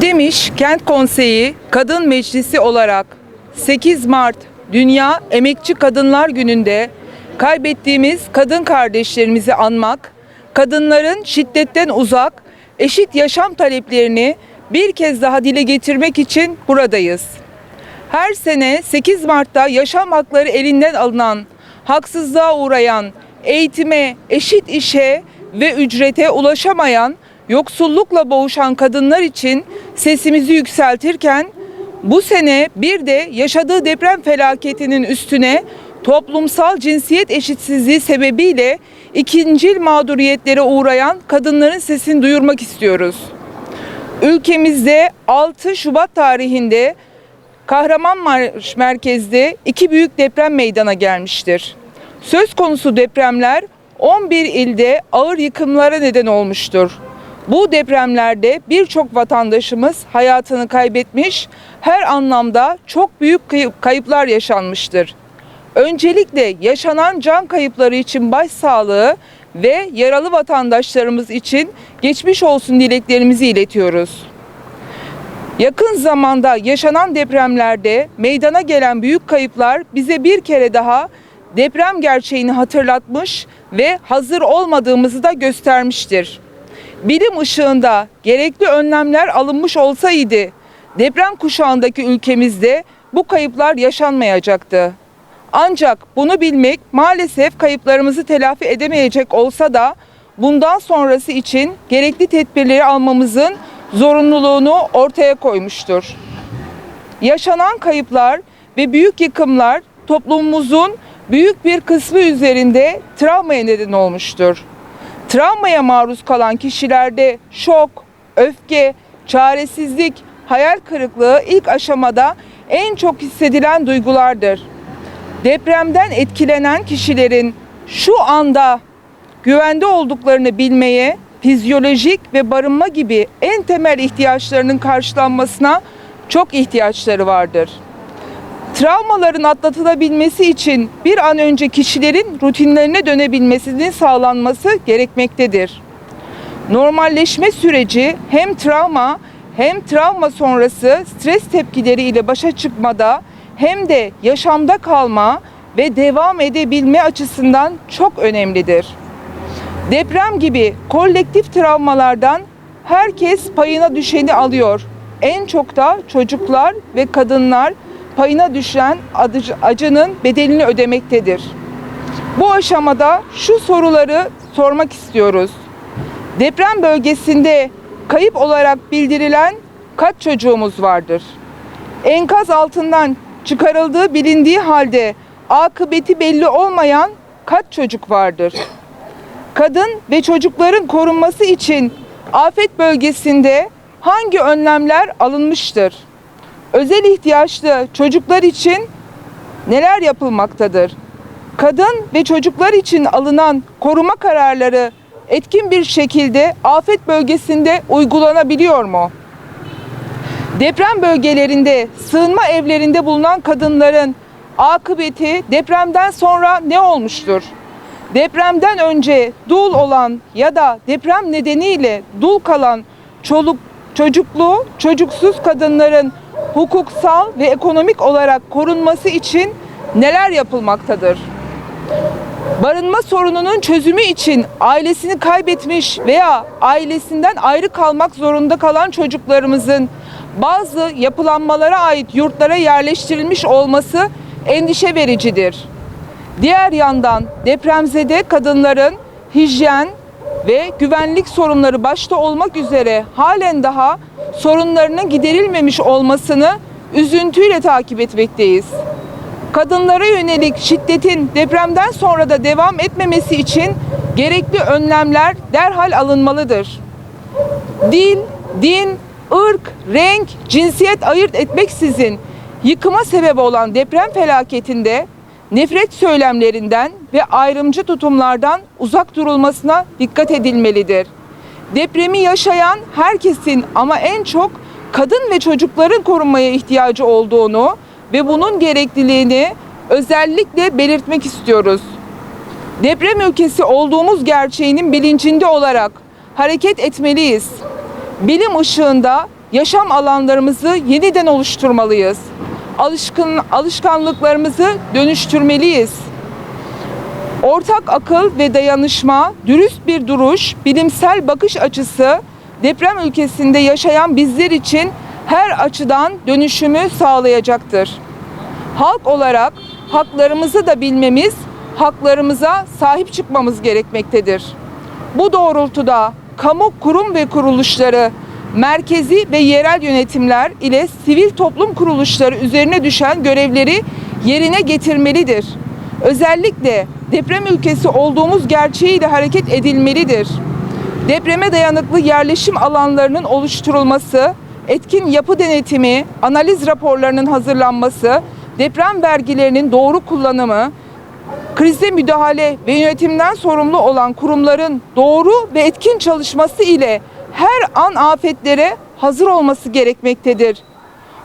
Demiş Kent Konseyi Kadın Meclisi olarak 8 Mart Dünya Emekçi Kadınlar Günü'nde kaybettiğimiz kadın kardeşlerimizi anmak, kadınların şiddetten uzak, eşit yaşam taleplerini bir kez daha dile getirmek için buradayız. Her sene 8 Mart'ta yaşam hakları elinden alınan, haksızlığa uğrayan, eğitime, eşit işe ve ücrete ulaşamayan, yoksullukla boğuşan kadınlar için sesimizi yükseltirken bu sene bir de yaşadığı deprem felaketinin üstüne toplumsal cinsiyet eşitsizliği sebebiyle ikincil mağduriyetlere uğrayan kadınların sesini duyurmak istiyoruz. Ülkemizde 6 Şubat tarihinde Kahramanmaraş merkezde iki büyük deprem meydana gelmiştir. Söz konusu depremler 11 ilde ağır yıkımlara neden olmuştur. Bu depremlerde birçok vatandaşımız hayatını kaybetmiş, her anlamda çok büyük kayıp- kayıplar yaşanmıştır. Öncelikle yaşanan can kayıpları için başsağlığı ve yaralı vatandaşlarımız için geçmiş olsun dileklerimizi iletiyoruz. Yakın zamanda yaşanan depremlerde meydana gelen büyük kayıplar bize bir kere daha deprem gerçeğini hatırlatmış ve hazır olmadığımızı da göstermiştir. Bilim ışığında gerekli önlemler alınmış olsaydı deprem kuşağındaki ülkemizde bu kayıplar yaşanmayacaktı. Ancak bunu bilmek maalesef kayıplarımızı telafi edemeyecek olsa da bundan sonrası için gerekli tedbirleri almamızın zorunluluğunu ortaya koymuştur. Yaşanan kayıplar ve büyük yıkımlar toplumumuzun büyük bir kısmı üzerinde travmaya neden olmuştur. Travmaya maruz kalan kişilerde şok, öfke, çaresizlik, hayal kırıklığı ilk aşamada en çok hissedilen duygulardır. Depremden etkilenen kişilerin şu anda güvende olduklarını bilmeye, fizyolojik ve barınma gibi en temel ihtiyaçlarının karşılanmasına çok ihtiyaçları vardır. Travmaların atlatılabilmesi için bir an önce kişilerin rutinlerine dönebilmesinin sağlanması gerekmektedir. Normalleşme süreci hem travma hem travma sonrası stres tepkileri ile başa çıkmada hem de yaşamda kalma ve devam edebilme açısından çok önemlidir. Deprem gibi kolektif travmalardan herkes payına düşeni alıyor. En çok da çocuklar ve kadınlar payına düşen acının bedelini ödemektedir. Bu aşamada şu soruları sormak istiyoruz. Deprem bölgesinde kayıp olarak bildirilen kaç çocuğumuz vardır? Enkaz altından çıkarıldığı bilindiği halde akıbeti belli olmayan kaç çocuk vardır? Kadın ve çocukların korunması için afet bölgesinde hangi önlemler alınmıştır? Özel ihtiyaçlı çocuklar için neler yapılmaktadır? Kadın ve çocuklar için alınan koruma kararları etkin bir şekilde afet bölgesinde uygulanabiliyor mu? Deprem bölgelerinde sığınma evlerinde bulunan kadınların akıbeti depremden sonra ne olmuştur? Depremden önce dul olan ya da deprem nedeniyle dul kalan çoluk çocuklu, çocuksuz kadınların hukuksal ve ekonomik olarak korunması için neler yapılmaktadır? Barınma sorununun çözümü için ailesini kaybetmiş veya ailesinden ayrı kalmak zorunda kalan çocuklarımızın bazı yapılanmalara ait yurtlara yerleştirilmiş olması endişe vericidir. Diğer yandan depremzede kadınların hijyen ve güvenlik sorunları başta olmak üzere halen daha sorunlarının giderilmemiş olmasını üzüntüyle takip etmekteyiz. Kadınlara yönelik şiddetin depremden sonra da devam etmemesi için gerekli önlemler derhal alınmalıdır. Dil, din, ırk, renk, cinsiyet ayırt etmeksizin yıkıma sebep olan deprem felaketinde nefret söylemlerinden ve ayrımcı tutumlardan uzak durulmasına dikkat edilmelidir. Depremi yaşayan herkesin ama en çok kadın ve çocukların korunmaya ihtiyacı olduğunu ve bunun gerekliliğini özellikle belirtmek istiyoruz. Deprem ülkesi olduğumuz gerçeğinin bilincinde olarak hareket etmeliyiz. Bilim ışığında yaşam alanlarımızı yeniden oluşturmalıyız. Alışkın alışkanlıklarımızı dönüştürmeliyiz. Ortak akıl ve dayanışma, dürüst bir duruş, bilimsel bakış açısı deprem ülkesinde yaşayan bizler için her açıdan dönüşümü sağlayacaktır. Halk olarak haklarımızı da bilmemiz, haklarımıza sahip çıkmamız gerekmektedir. Bu doğrultuda kamu kurum ve kuruluşları, merkezi ve yerel yönetimler ile sivil toplum kuruluşları üzerine düşen görevleri yerine getirmelidir. Özellikle deprem ülkesi olduğumuz gerçeğiyle hareket edilmelidir. Depreme dayanıklı yerleşim alanlarının oluşturulması, etkin yapı denetimi, analiz raporlarının hazırlanması, deprem vergilerinin doğru kullanımı, krize müdahale ve yönetimden sorumlu olan kurumların doğru ve etkin çalışması ile her an afetlere hazır olması gerekmektedir.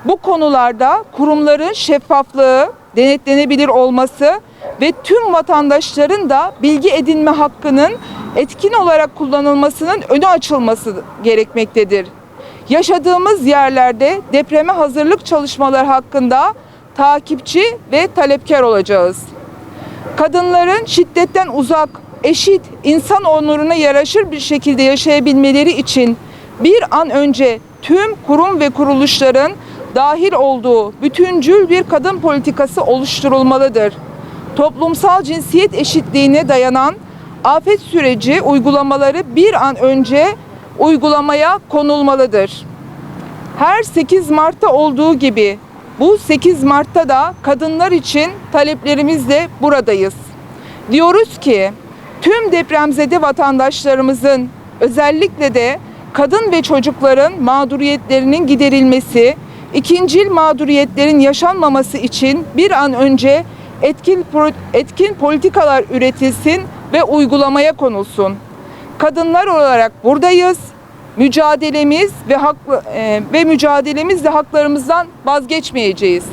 Bu konularda kurumların şeffaflığı, denetlenebilir olması ve tüm vatandaşların da bilgi edinme hakkının etkin olarak kullanılmasının önü açılması gerekmektedir. Yaşadığımız yerlerde depreme hazırlık çalışmaları hakkında takipçi ve talepkar olacağız. Kadınların şiddetten uzak, eşit, insan onuruna yaraşır bir şekilde yaşayabilmeleri için bir an önce tüm kurum ve kuruluşların dahil olduğu bütüncül bir kadın politikası oluşturulmalıdır. Toplumsal cinsiyet eşitliğine dayanan afet süreci uygulamaları bir an önce uygulamaya konulmalıdır. Her 8 Mart'ta olduğu gibi bu 8 Mart'ta da kadınlar için taleplerimizle buradayız. Diyoruz ki tüm depremzede vatandaşlarımızın özellikle de kadın ve çocukların mağduriyetlerinin giderilmesi, ikincil mağduriyetlerin yaşanmaması için bir an önce etkin etkin politikalar üretilsin ve uygulamaya konulsun. Kadınlar olarak buradayız. Mücadelemiz ve haklı e, ve mücadelemizle haklarımızdan vazgeçmeyeceğiz.